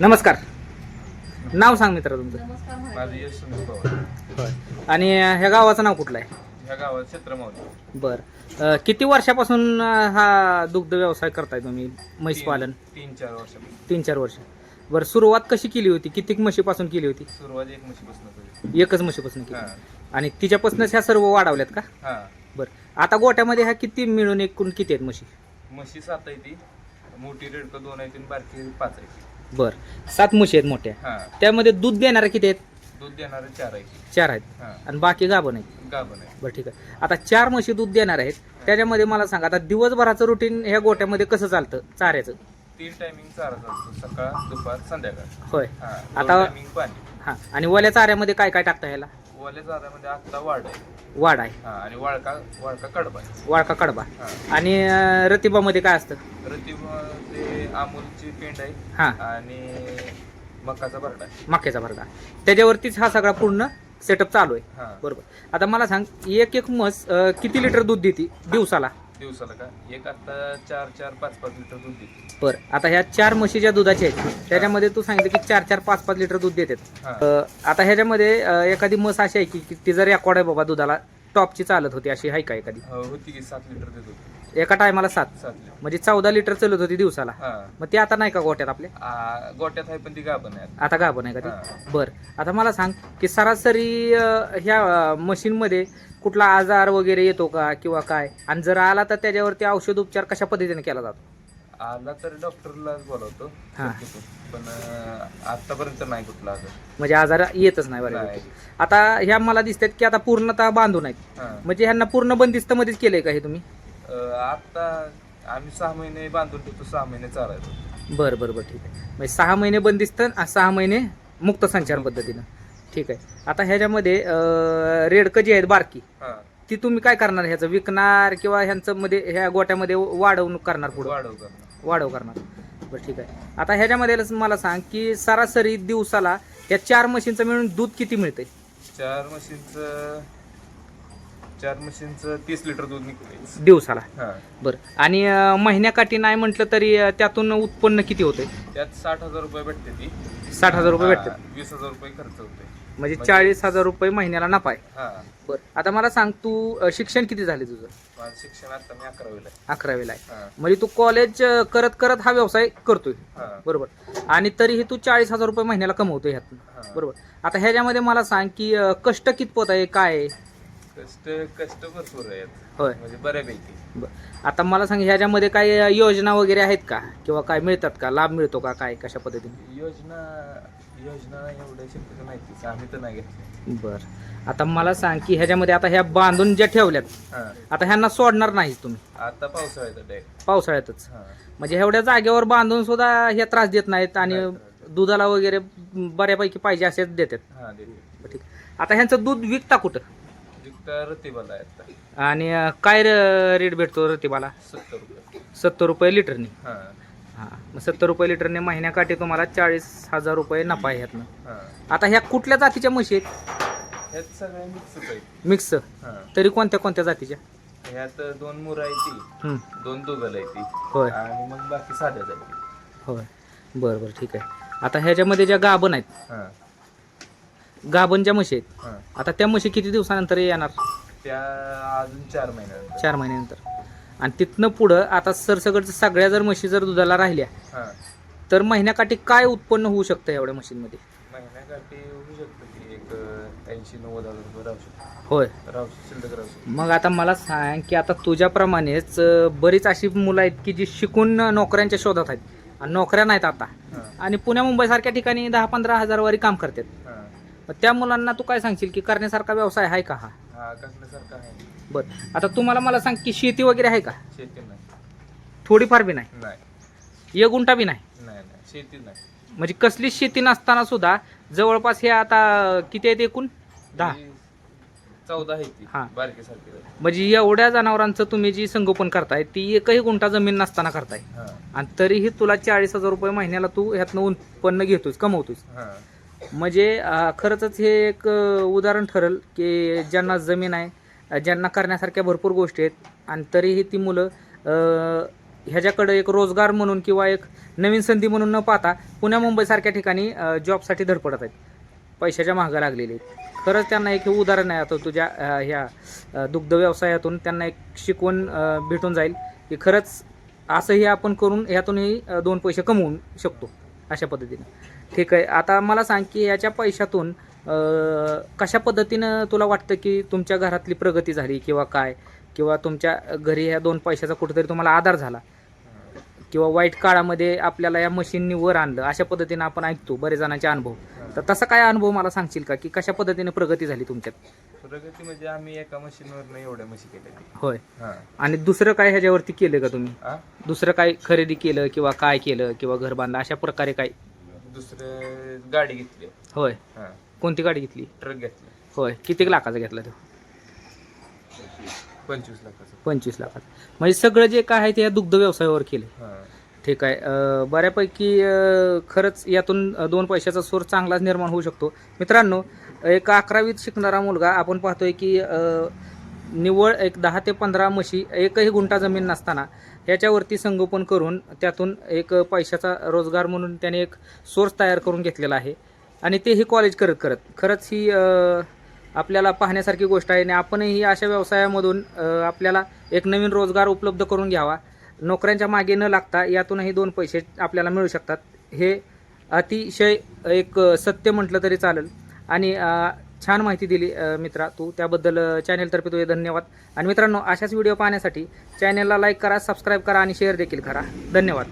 नमस्कार. नाव सांग मित्र तुमचं. माझं यश सुनील पवार. होय आणि ह्या गावाचं नाव कुठलं आहे? ह्या गावात क्षेत्रमावली बरं. अं, किती वर्षापासून अं, हा दुग्ध व्यवसाय करताय तुम्ही म्हैस पालन? तीन चार वर्षापासून तीन चार वर्ष. बरं सुरुवात कशी केली होती? किती म्हशीपासून केली होती? सुरुवात एक म्हशीपासून केली. एकच म्हशीपासून केली. हा. आणि तिच्यापासूनच ह्या सर्व वाढवल्यात का? हा. बरं. आता गोट्यामध्ये ह्या किती मिळून एकूण किती आहेत म्हशी? म्हशी सात आहे ती. मोठी रेडकं दोन आहे तीन बारकी पाच आहे बरं. सात म्हशी आहेत मोठ्या. हा. त्यामध्ये दूध देणाऱ्या किती आहेत? दूध देणारे चार आहे चार आहेत. हा. आणि बाकी गाभण आहेत. गाभण आहे बरं ठीक आहे. आता चार म्हशी दूध देणार आहेत. त्याच्यामध्ये मला सांगा आता दिवसभराचं रुटीन ह्या गोट्यामध्ये कसं चालतं? चाऱ्याचं? तीन टायमिंग चारा चालतो सकाळ दुपार संध्याकाळ. होय. हा आता- टायमिंग पाणी. हां. आणि वल्या चाऱ्यामध्ये काय काय टाकता ह्याला? चाऱ्यामध्ये आत्ता वाढ आहे. वाड आहे. हा आणि वाळका वाळका कडबा आहे. वाळका कडबा. हा. आणि अं, रतिबामध्ये काय असतं? रतीब ते अमूलची पेंड आहे हां. आणि मकाचा बरडा आहे. मक्याचा भरगा त्याच्यावरतीच हा सगळा पूर्ण सेटअप चालू आहे. हा. बरोबर. आता मला सांग एक एक म्हस अं, किती लिटर दूध देते दिवसाला? दिवसाला का? एक आता चार चार पाच पाच लिटर दूध देते. बरं. आता ह्या चार म्हशी ज्या दुधाच्या आहेत त्याच्यामध्ये तू सांगितलं की चार चार पाच पाच लिटर दूध देतात. हा. अं, आता ह्याच्यामध्ये अं, एखादी म्हस अशी आहे की की ती जर रेकॉर्ड आहे बाबा दुधाला टॉपची चालत होती अशी आहे का एखादी? हो, होती की सात लिटर देत होती. एका टायमाला सात. सात लिटर. म्हणजे चौदा लिटर चालत होती दिवसाला. हा. मग ते आता नाही का गोट्यात आपल्या आ, गोट्यात आहे पण ती गाभण आहे आता. गाभण आहे का हा. ते बरं. आता मला सांग की सरासरी अं, ह्या मशीनमध्ये कुठला आजार वगैरे येतो का किंवा काय? आणि जर आला तर त्याच्यावरती औषध उपचार कशा पद्धतीने केला जातो? आला तर डॉक्टरलाच बोलवतो. हा. शक्यतो. पण अं, आतापर्यंत नाही कुठला आजार. म्हणजे आजार येतच नाही बरं नाही. आता ह्या मला दिसतात की आता पूर्णतः बांधून आहेत. हा. म्हणजे ह्यांना पूर्ण बंदिस्त मध्येच केलंय का हे तुम्ही? अं, आता आम्ही सहा महिने बांधून ठेवतो सहा महिने चालायचो. बरं बरं बरं ठीक आहे. म्हणजे सहा महिने बंदिस्त आणि सहा महिने मुक्त संचार पद्धतीनं. ठीक आहे. आता ह्याच्यामध्ये रेडकं जी आहेत बारकी हा. ती तुम्ही काय करणार ह्याचं? विकणार किंवा ह्यांचं मध्ये ह्या गोट्यामध्ये वाढवणूक करणार पुढं? वाढव करणं वाढव करणार. बरं ठीक आहे. आता ह्याच्यामध्ये मला सांग की सरासरी दिवसाला या चार मशीनचं मिळून दूध किती मिळतंय? चार मशीनचं चार मशीनचं तीस लिटर दूध निघते दिवसाला? हा. बरं. आणि अं, महिन्याकाठी नाही म्हटलं तरी अं, त्यातून उत्पन्न किती होतंय? त्यात साठ हजार रुपये भेटते ती. साठ हजार रुपये हा, भेटतात. वीस हजार रुपये खर्च होते म्हणजे म्हणजे- चाळीस हजार रुपये महिन्याला नफा आहे. हा. बरं. आता मला सांग तू अं, शिक्षण किती झाले तुझं? माझं शिक्षण आता मी अकरावीला आहे. अकरावीला आहे. हा. म्हणजे तू कॉलेज अं, करत करत हा व्यवसाय करतोय. हा. बरोबर. आणि तरीही तू चाळीस हजार रुपये महिन्याला कमवतोय ह्यातून. हा. बरोबर. आता ह्याच्यामध्ये मला सांग की अं, कष्ट कितपत आहे काय आहे? कष्ट कष्ट भरपूर आहेत. होय. म्हणजे बऱ्यापैकी. बरं. आता मला सांग ह्याच्यामध्ये काय अं, योजना वगैरे आहेत का? किंवा काय मिळतात का? लाभ मिळतो का? काय कशा पद्धतीने? योजना योजना एवढ्या शक्यतो माहितीच आम्ही तर नाही घेतली. बरं. आता मला सांग की ह्याच्यामध्ये आता ह्या बांधून ज्या ठेवल्यात हा. आता ह्यांना सोडणार नाही तुम्ही? आता पावसाळ्यात डायरेक्ट पावसाळ्यातच. हा. म्हणजे एवढ्या जागेवर बांधून सुद्धा हे त्रास देत नाहीत आणि नाही त्रास दुधाला वगैरे बऱ्यापैकी पाहिजे असेच देतात. हा बरं, ठीक. आता ह्यांचं दूध विकता कुठं? आहे आता. आणि अं, काय रेट भेटतो रतिबाला? सत्तर रुपये. सत्तर रुपये लिटरनी. हा. हां. मग सत्तर रुपये लिटरने महिन्याकाठी तुम्हाला चाळीस हजार रुपये नफा आहे ह्यातनं. आता ह्या कुठल्या जातीच्या म्हशी आहेत? ह्यात सगळ्या आहेत. मिक्स हा. तरी कोणत्या कोणत्या जातीच्या? ह्यात दोन मुर आहे ती. हं, दोन दुगल आहे ती. होय. आणि मग बाकी साध्याच आहे होय. बरं बरं ठीक आहे. आता ह्याच्यामध्ये ज्या गाभण आहेत हा. गाभण ज्या म्हशी आहेत हा. आता त्या म्हशी किती दिवसानंतर येणार? त्या अजून चार महिन्यानंतर. चार महिन्यानंतर. आणि तिथनं पुढं आता सरसकट सगळ्या जर म्हशी जर दुधाला राहिल्या हा. तर महिन्याकाठी काय उत्पन्न होऊ शकतं एवढ्या मशीनमध्ये महिन्याकाठी होऊ शकतं की एक ऐंशी नव्वद हजार रुपये राहू शकतो. होय. राहू शकतो शिल्लक राहू शकतो. मग आता मला सांग की आता तुझ्याप्रमाणेच अं, बरीच अशी मुलं आहेत की जी शिकून नोकऱ्यांच्या शोधात आहेत. आणि नोकऱ्या नाहीत आता. हा. आणि पुण्या मुंबईसारख्या ठिकाणी दहा पंधरा हजारवारी काम करतात. हा. मग त्या मुलांना तू काय सांगशील की करण्यासारखा व्यवसाय आहे का हा? हा आहे. बरं. आता तुम्हाला मला सांग की शेती वगैरे आहे का? शेती नाही. थोडीफार बी नाही? नाही. एक गुंठा बी नाही? नाही नाही. शेती नाही. म्हणजे कसलीच शेती नसताना सुद्धा जवळपास हे आता किती आहेत एकूण? दहा. ही चौदा आहे ती. हा. बारकी सारखी म्हणजे एवढ्या जनावरांचं तुम्ही जी संगोपन करताय ती एकही गुंठा जमीन नसताना करताय. हा. आणि तरीही तुला चाळीस हजार रुपये महिन्याला तू ह्यातनं उत्पन्न घेतोस कमवतोस. हा. म्हणजे अं, खरंच हे एक अं, उदाहरण ठरेल की ज्यांना जमीन आहे ज्यांना करण्यासारख्या भरपूर गोष्टी आहेत. आणि तरीही ती मुलं ह्याच्याकडं एक रोजगार म्हणून किंवा एक नवीन संधी म्हणून न पाहता पुण्या मुंबईसारख्या ठिकाणी जॉबसाठी धडपडत आहेत. पैशाच्या मागं लागलेले आहेत. खरंच त्यांना एक हे उदाहरण आहे आता तुझ्या ह्या दुग्ध व्यवसायातून त्यांना एक शिकवण भेटून जाईल की खरंच असंही आपण करून ह्यातूनही दोन पैसे कमवू शकतो अशा पद्धतीने. ठीक आहे. आता मला सांग की याच्या पैशातून कशा पद्धतीनं तुला वाटतं की तुमच्या घरातली प्रगती झाली किंवा काय? किंवा तुमच्या घरी ह्या दोन पैशाचा कुठेतरी तुम्हाला आधार झाला? किंवा वाईट काळामध्ये आपल्याला या मशीननी वर आणलं अशा पद्धतीनं आपण ऐकतो बरेच जणांचे अनुभव. तर तसा काय अनुभव मला सांगशील का? की कशा पद्धतीने प्रगती झाली तुमच्यात? प्रगती म्हणजे आम्ही एका मशीनवर एवढ्या म्हशी केल्या होय. आणि दुसरं काय ह्याच्यावरती केलं का तुम्ही? दुसरं काय खरेदी केलं किंवा काय केलं किंवा घर बांधलं अशा प्रकारे काय? दुसरं गाडी घेतली. होय. कोणती गाडी घेतली? ट्रक घेतला. होय. किती लाखाचा घेतला तो? पंचवीस लाखाचा. पंचवीस लाखाचा. म्हणजे सगळं जे काय आहे ते या दुग्ध व्यवसायावर केले हा. ठीक आहे. अं, बऱ्यापैकी अं, खरंच यातून अं, दोन पैशाचा सोर्स चांगलाच निर्माण होऊ शकतो. मित्रांनो एक अकरावीत शिकणारा मुलगा आपण पाहतोय की अं, निव्वळ एक दहा ते पंधरा म्हशी एकही गुंठा जमीन नसताना ह्याच्यावरती संगोपन करून त्यातून एक पैशाचा रोजगार म्हणून त्याने एक सोर्स तयार करून घेतलेला आहे. आणि तेही कॉलेज करत करत. खरंच ही आपल्याला पाहण्यासारखी गोष्ट आहे आणि आपणही अशा व्यवसायामधून आपल्याला एक नवीन रोजगार उपलब्ध करून घ्यावा. नोकऱ्यांच्या मागे न लागता यातूनही दोन पैसे आपल्याला मिळू शकतात. हे अतिशय एक सत्य म्हटलं तरी चालेल. आणि छान माहिती दिली मित्रा तू. त्याबद्दल चॅनेलतर्फे तुझे धन्यवाद. आणि मित्रांनो अशाच व्हिडिओ पाहण्यासाठी चॅनेलला लाईक करा सबस्क्राईब करा आणि शेअर देखील करा. धन्यवाद.